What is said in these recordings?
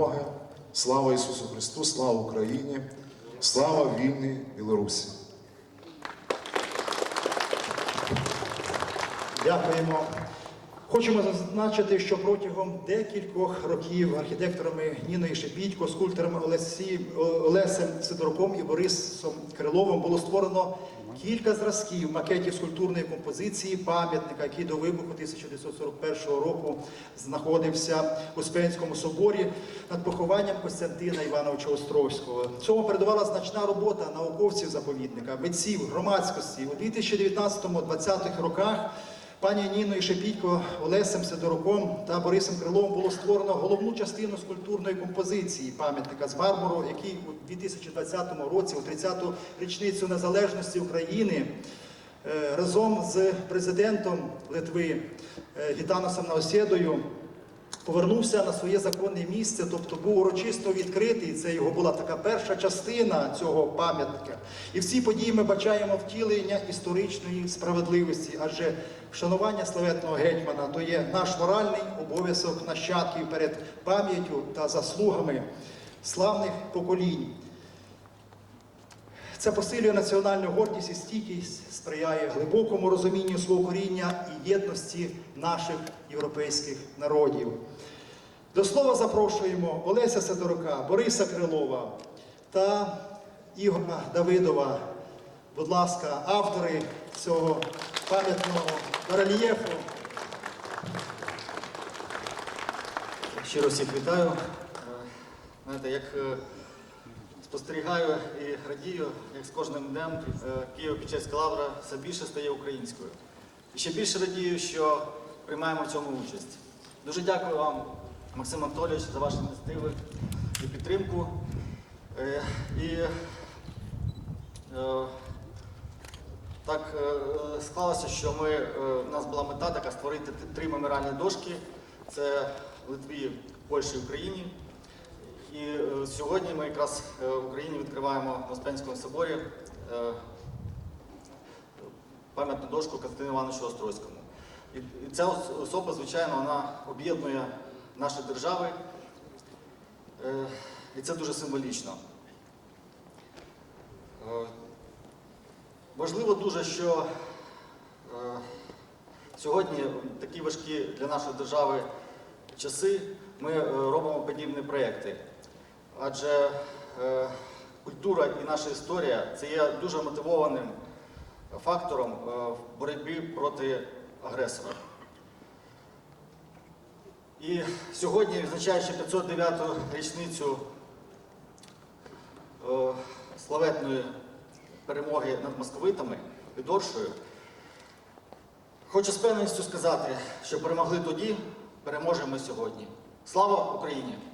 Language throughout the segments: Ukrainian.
перемоги. Слава Ісусу Христу, слава Україні, слава вільній Білорусі. Дякуємо. Хочемо зазначити, що протягом декількох років архітекторами Ніною Шепітько, скульпторами Олесі, Олесем Сидороком і Борисом Криловим було створено кілька зразків макетів скульптурної композиції пам'ятника, який до вибуху 1941 року знаходився у Успенському соборі над похованням Костянтина Івановича Островського. Цьому передувала значна робота науковців заповідника, митців, громадськості у 2019-2020 роках. Пані Ніною Шепітько, Олесем Сидоруком та Борисом Криловим було створено головну частину скульптурної композиції пам'ятника з мармуру, який у 2020 році, у 30-ту річницю незалежності України, е, разом з президентом Литви е, Гітаносом Наосєдою повернувся на своє законне місце, тобто був урочисто відкритий. Це його була така перша частина цього пам'ятника. І всі події ми бачаємо втілення історичної справедливості, адже вшанування славетного гетьмана то є наш моральний обов'язок нащадків перед пам'яттю та заслугами славних поколінь. Це посилює національну гордість і стійкість, сприяє глибокому розумінню свого коріння і єдності наших європейських народів. До слова запрошуємо Олеся Сидорука, Бориса Крилова та Ігоря Давидова. Будь ласка, автори цього пам'ятного барельєфу. Щиро всіх вітаю. Знаєте, як е, спостерігаю і радію, як з кожним днем е, Києво-Печерська лавра все більше стає українською. І ще більше радію, що приймаємо в цьому участь. Дуже дякую вам, Максим Анатолійович, за ваші ініціативи і підтримку. Е, І е, так склалося, що ми, в нас була мета така створити три меморіальні дошки. Це в Литві, Польщі і Україні. І е, сьогодні ми якраз е, в Україні відкриваємо в Успенському соборі е, пам'ятну дошку Костянтину Івановичу Острозькому. І, ця особа, звичайно, вона об'єднує наші держави. І це дуже символічно. Важливо дуже, що сьогодні такі важкі для нашої держави часи ми робимо подібні проєкти. Адже е, культура і наша історія це є дуже мотивованим фактором е, в боротьбі проти агресора. І сьогодні, відзначаючи 509-ту річницю е, славетної перемоги над московитами під Оршею, хочу з певністю сказати, що перемогли тоді, переможемо сьогодні. Слава Україні!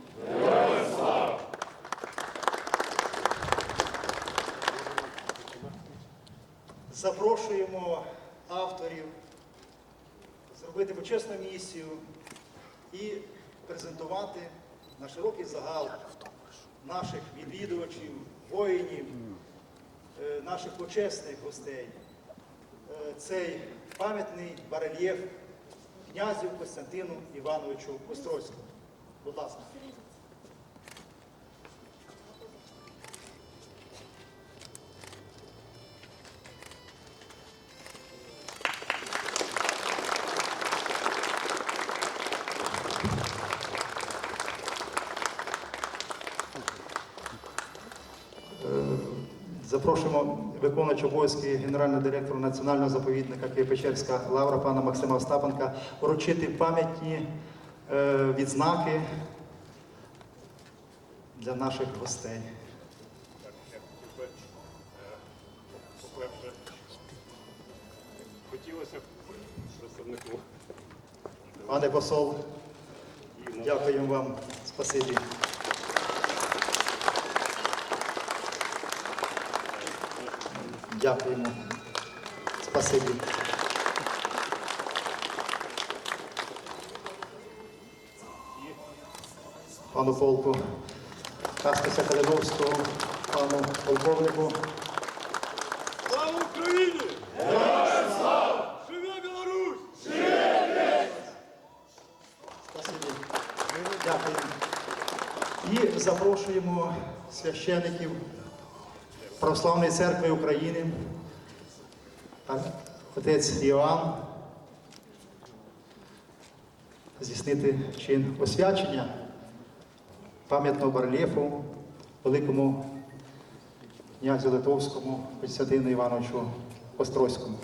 Запрошуємо авторів зробити почесну місію і презентувати на широкий загал наших відвідувачів, воїнів, е, наших почесних гостей. Е, Цей пам'ятний барельєф князю Костянтину Івановичу Острозькому. Будь ласка. Запрошуємо виконуючого обов'язки генерального директора Національного заповідника Києво-Печерська лавра пана Максима Остапенка вручити пам'ятні е, відзнаки для наших гостей. Хотілося б представнику Пане посол, дякуємо вам. Спасибі. Дякуємо. Спасибі. Пану полку Каспіса Калиновського, пану полковнику. Слава Україні! Героям слава! Живе Білорусь! Спасибі. Дякую. І запрошуємо священиків Православної церкви України, отець Іоанн, здійснити чин освячення пам'ятного барельєфу великому князю Литовському Костянтину Івановичу Острозькому.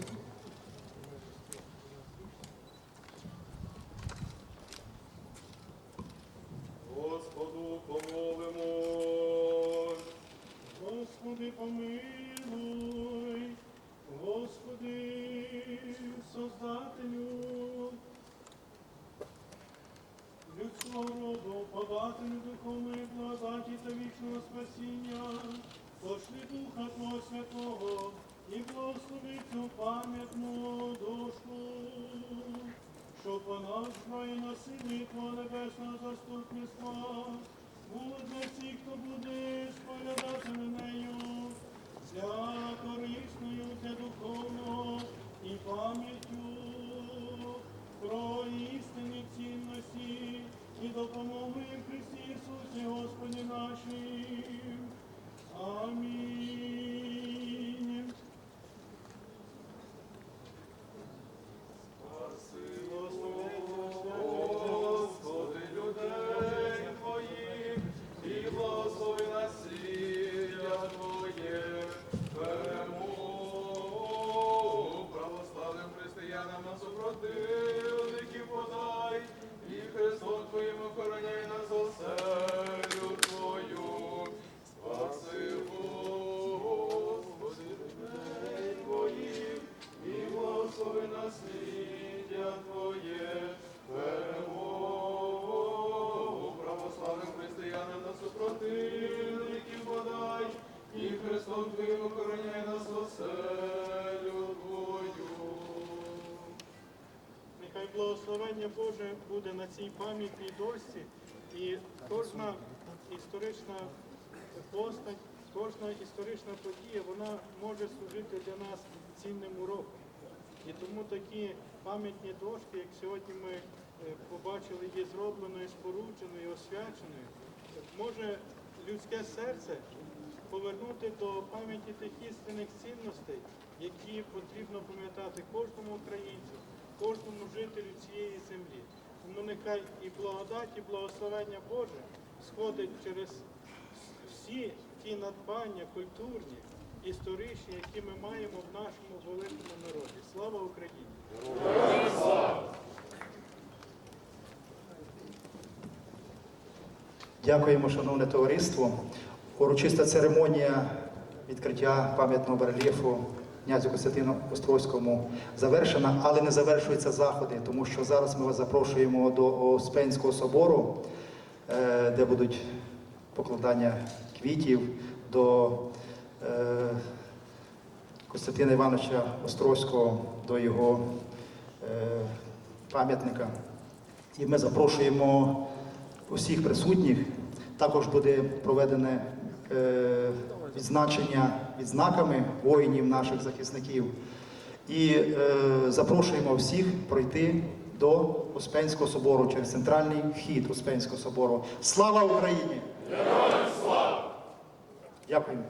Благослови цю пам'ятну дошку, щоб вона зброї на по небесного заступництва, було для всіх, хто буде споглядати на нею, для корисною для духовного і пам'яттю благословення Боже буде на цій пам'ятній дошці, і кожна історична постать, кожна історична подія, вона може служити для нас цінним уроком. І тому такі пам'ятні дошки, як сьогодні ми е, побачили, є зробленою, спорудженою, освяченою, може людське серце повернути до пам'яті тих істинних цінностей, які потрібно пам'ятати кожному українцю, кожному жителю цієї землі. Тому нехай і благодать, і благословення Боже сходить через всі ті надбання культурні, історичні, які ми маємо в нашому великому народі. Слава Україні! Дякуємо, шановне товариство. Урочиста церемонія відкриття пам'ятного барельєфу князю Костянтину Острозькому завершена, але не завершуються заходи, тому що зараз ми вас запрошуємо до Успенського собору, е, де будуть покладання квітів до е, Костянтина Івановича Острозького, до його е, пам'ятника. І ми запрошуємо усіх присутніх. Також буде проведене відзначення відзнаками воїнів наших захисників. І е, запрошуємо всіх пройти до Успенського собору через центральний вхід Успенського собору. Слава Україні! Героям слава! Дякуємо.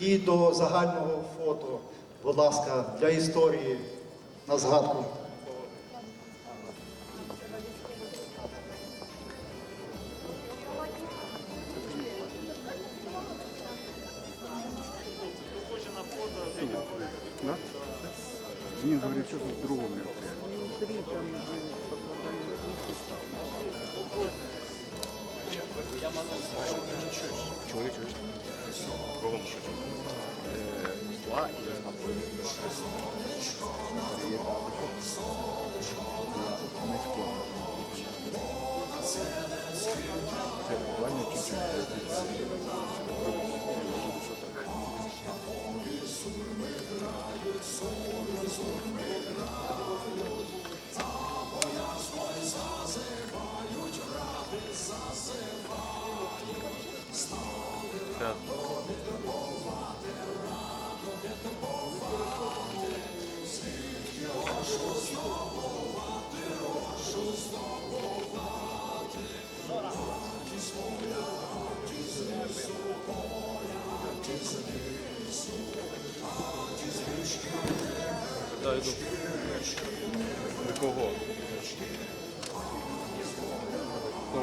І до загального фото, будь ласка, для історії на згадку. Він говорит, что тут другого мероприятия. Чоловік, чоловік. Кругом що? Зла і Це 50. Да, йду. До кого? Ну.